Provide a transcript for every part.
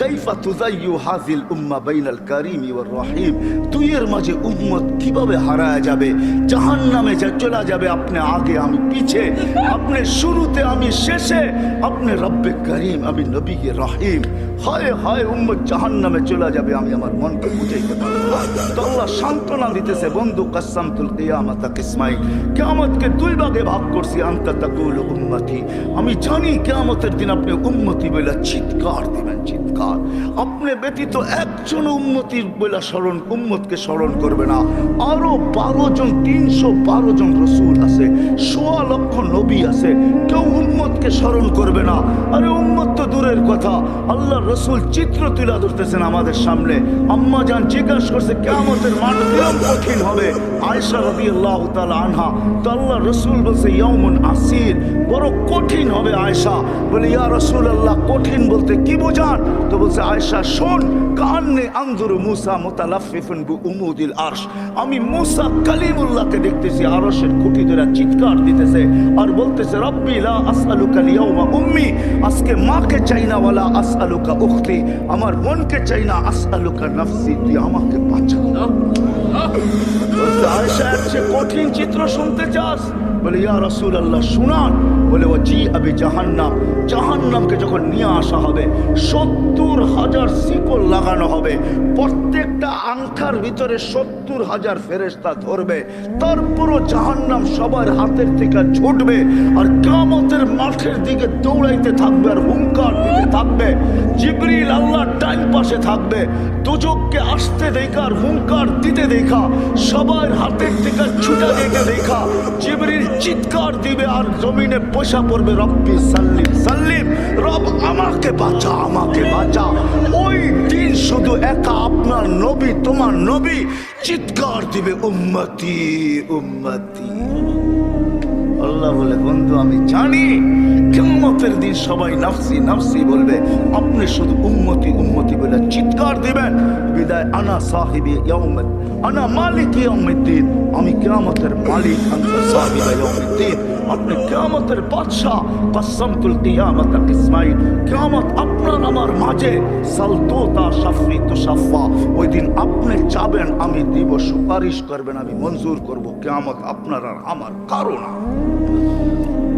কাইফা তুজাইয়ু হাজিল উম্মা বাইনাল কারিমি ওয়ার রহিম। তুইয়ের মাঝে উম্মত কীভাবে হারায় যাবে? জাহান্নামে যা চলা যাবে, আপনি আগে আমি পিছে, আপনি শুরুতে আমি শেষে, আপনি রব্বে করিম, আমি নবী রহিম। হায় হায়, উম্মত জাহান্নামে চলে যাবে, আমি আমার মনকে বুঝাইতে পারব আল্লাহ সান্ত্বনা দিতেছে, বন্ধু কাসামতুল কিয়ামাতা কিসমাই কিয়ামতকে দুই ভাগে ভাগ করছি, আন্তা তাকুল উম্মতি। আমি জানি কিয়ামতের দিন আপনি উম্মতি বলে চিৎকার দিবেন, চিৎকার। আপনি ব্যতীত একজন উম্মতির বলে স্মরণ, উম্মতকে স্মরণ করবে না। আরও বারো জন, তিনশো বারো জন রসুল আছে, সোয়া লক্ষ নবী আছে, কেউ উম্মতকে স্মরণ করবে না। আরে উম্মত তো দূরের কথা। আল্লাহ রসুল চিত্র তুলে ধরতেছেন আমাদের সামনে। আম্মা যান জিজ্ঞাসা করছে কেমতের কিরম কঠিন হবে? আয়সা রবি আল্লাহ আনহা, তো আল্লাহ রসুল বলছে ইয়মন আসির। বড় কঠিন হবে আয়সা বলে, ইয়া রসুল আল্লাহ কঠিন বলতে কি বোঝান? তো বলছে আয়সা শোন, কান্নে আন্দুর মুসা মোতালাফিফুন বু উমুদিল আরশ। আমি মুসা কালিমুল্লাহকে দেখতেছি, আরশের খুঁটি ধরে চিৎকার দিতেছে আর বলতেছে, রব্বি লা আসআলুকা লিয়াউমা উম্মি, আজকে মাকে চাই না, ওয়ালা আসআলুকা উখতি। আমার বোনকে চাই না, আসআলুকা নাফসি, তুই আমাকে বাঁচা এর চেয়ে কঠিন চিত্র শুনতে চাস বলে, ইয়া রসুল আল্লাহ শুনান। বলে ও জি আবি জাহান্নাম জাহান্নামকে যখন নিয়ে আসা হবে, সত্তর হাজার শিকল লাগানো হবে। প্রত্যেকটা আংখার ভিতরে সত্তর হাজার ফেরেস্তা ধরবে। তারপরও জাহান্নাম সবার হাতের থেকে ছুটবে আর কামতের মাঠের দিকে দৌড়াইতে থাকবে আর হুঙ্কার দিতে থাকবে। জিবরিল আল্লাহ টাইম পাশে থাকবে। দুজককে আসতে দেখা আর হুঙ্কার দিতে দেখা। সবার হাতের থেকে ছুটা দিতে দেখা। জিবরিল চিৎকার দিবে আর জমিনে পয়সা পড়বে, রব্বি সাল্লিম সাল্লিম, রব আমাকে বাঁচা আমাকে বাঁচা। ওই দিন শুধু একা আপনার নবী, তোমার নবী চিৎকার দিবে, উম্মতি উম্মতি। আল্লাহ বলে, বন্ধু, আমি জানি কেমতের দিন সবাই নাফসি নাফসি বলবে। আপনি শুধু উম্মতি উম্মতি বলে চিৎকার দিবেন। বিদায়, আনা সাহিবি ইয়াউমত আনা মালিক ইয়াউমিদ্দিন। আমি কিয়ামতের মালিক আনতা সাহিবা ইয়াউমিদ্দিন। আপনি কিয়ামতের বাদশা কসমতুল কিয়ামত কিসমাইল কিয়ামত আপনার আমার মাঝে সালতোতা শাফি তো শাফা। ওই দিন আপনি চাবেন, আমি দিব, সুপারিশ করবেন, আমি মঞ্জুর করব, কিয়ামত আপনার আর আমার কারণ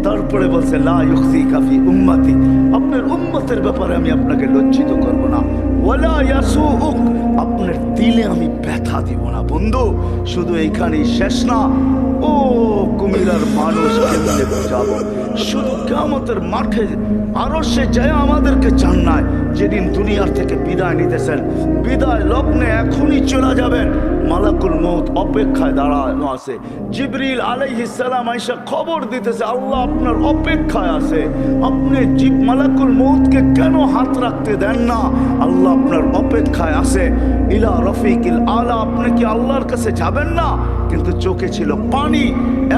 তারপরে বলছে, লা ইউখজি কাফি উম্মতি। আপনার উম্মতের ব্যাপারে আমি আপনাকে লজ্জিত করব না। আপনার দিলে আমি ব্যথা দিব না, বন্ধু। শুধু এইখানেই শেষ না, ও কুমিরার মানুষ কেমনে শুধু কেমতের মাঠে আরও সে যায় আমাদেরকে জান্নায় যেদিন দুনিয়ার থেকে বিদায় নিতেছেন। বিদায় লগ্নে এখনই চলে যাবেন। মালাকুল মৌত অপেক্ষায় দাঁড়ানো আছে। জিবরিল আলাইহিস সালাম আইসা খবর দিতেছে, আল্লাহ আপনার অপেক্ষায় আছে। আপনি জিব, মালাকুল মৌতকে কেন হাত রাখতে দেন না? আল্লাহ আপনার অপেক্ষায় আছে। ইলা রফিকিল আলা, আপনি কি আল্লাহর কাছে যাবেন না? কিন্তু চোখে ছিল পানি,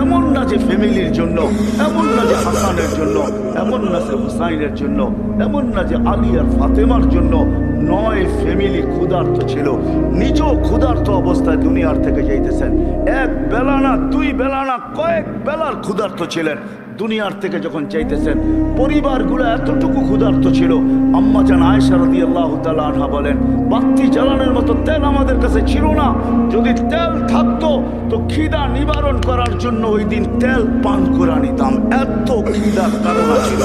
এমন না যে ফ্যামিলির জন্য, এমন না যে হাসানের জন্য, এমন না যে হুসাইনের জন্য, এমন না যে আলী আর ফাতেমার জন্য। নয় ফ্যামিলি ক্ষুধার্ত ছিল। নিজেও ক্ষুধার্ত অবস্থায় দুনিয়ার থেকে যাইতেছেন। এক বেলা না, দুই বেলা না, কয়েক বেলার ক্ষুধার্ত ছিলেন। দুনিয়ার থেকে যখন চাইতেছেন, পরিবারগুলো এতটুকু ক্ষুধার্ত ছিল আম্মা জান আয়সা রদি আল্লাহ আনহা বলেন বাত্তি জ্বালানোর মতো তেল আমাদের কাছে ছিল না, যদি তেল থাকতো, তো খিদা নিবারণ করার জন্য ওই দিন তেল পান করে নিতাম এত খিদার কারণ ছিল।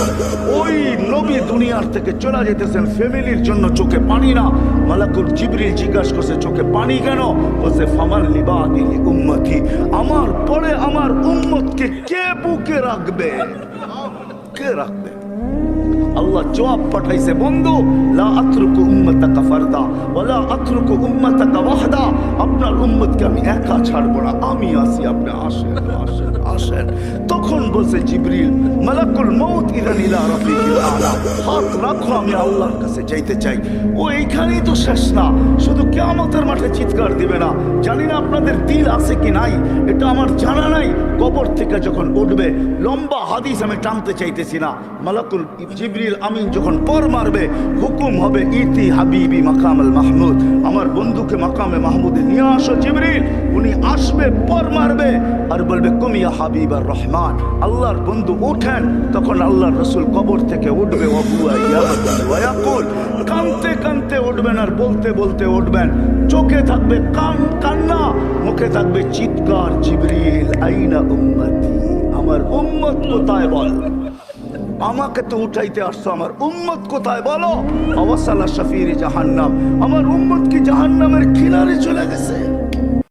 ওই নবী দুনিয়ার থেকে চলে যেতেছেন, ফ্যামিলির জন্য চোখে পানি না। মালাকুর জিবরিল জিজ্ঞাসা করছে, চোখে পানি কেন? বলছে ফামার লিবা উম্মতি। আমার পরে আমার উম্মতকে কে বুকে রাখবে? কে রাখবে আল্লাহ জবাব পাঠাইছে, বন্ধু, লা আতরুকু উম্মতাকা ফারদা ওয়ালা আতরুকু উম্মতাকা আপনার উম্মতকে আমি একা ছাড়বো না, আমি আসি আপনি আসেন আসেন আসেন। তখন বলছে জিবরিল, মালাকুল মউত ইদান ইলা আলা, হাত রাখো, আমি আল্লাহর কাছে যাইতে চাই। ও, এইখানেই তো শেষ না, শুধু কিয়ামতের মাঠে চিৎকার দিবে না। জানি না আপনাদের দিল আছে কি নাই, এটা আমার জানা নাই। কবর থেকে যখন উঠবে, লম্বা হাদিস আমি টানতে চাইতেছি না। মালাকুল জিবরিল আমিন যখন পর মারবে, হুকুম হবে, ইতি হাবিবি মাকামাল মাহমুদ। আমার বন্ধুকে মাকামে মাহমুদে নিয়ে আসো জিবরিল, উনি আসবে, পর মারবে, আর বলবে, কুমিয়া হাবিব আর রহমান। আল্লাহর বন্ধু ওঠেন তখন আল্লাহর রসুল কবর থেকে উঠবে কানতে কানতে উঠবেন আর বলতে বলতে উঠবেন, চোখে থাকবে কান, কান্না, মুখে থাকবে চিৎকার, জিবরিল, আইনা উম্মতি? আমার উম্মত কোথায় বল? আমাকে তো উঠাইতে আসছো আমার উম্মত কোথায় বলো? অবসাল্লা শফির জাহান্নাম। আমার উম্মত কি জাহান্নামের কিনারে চলে গেছে?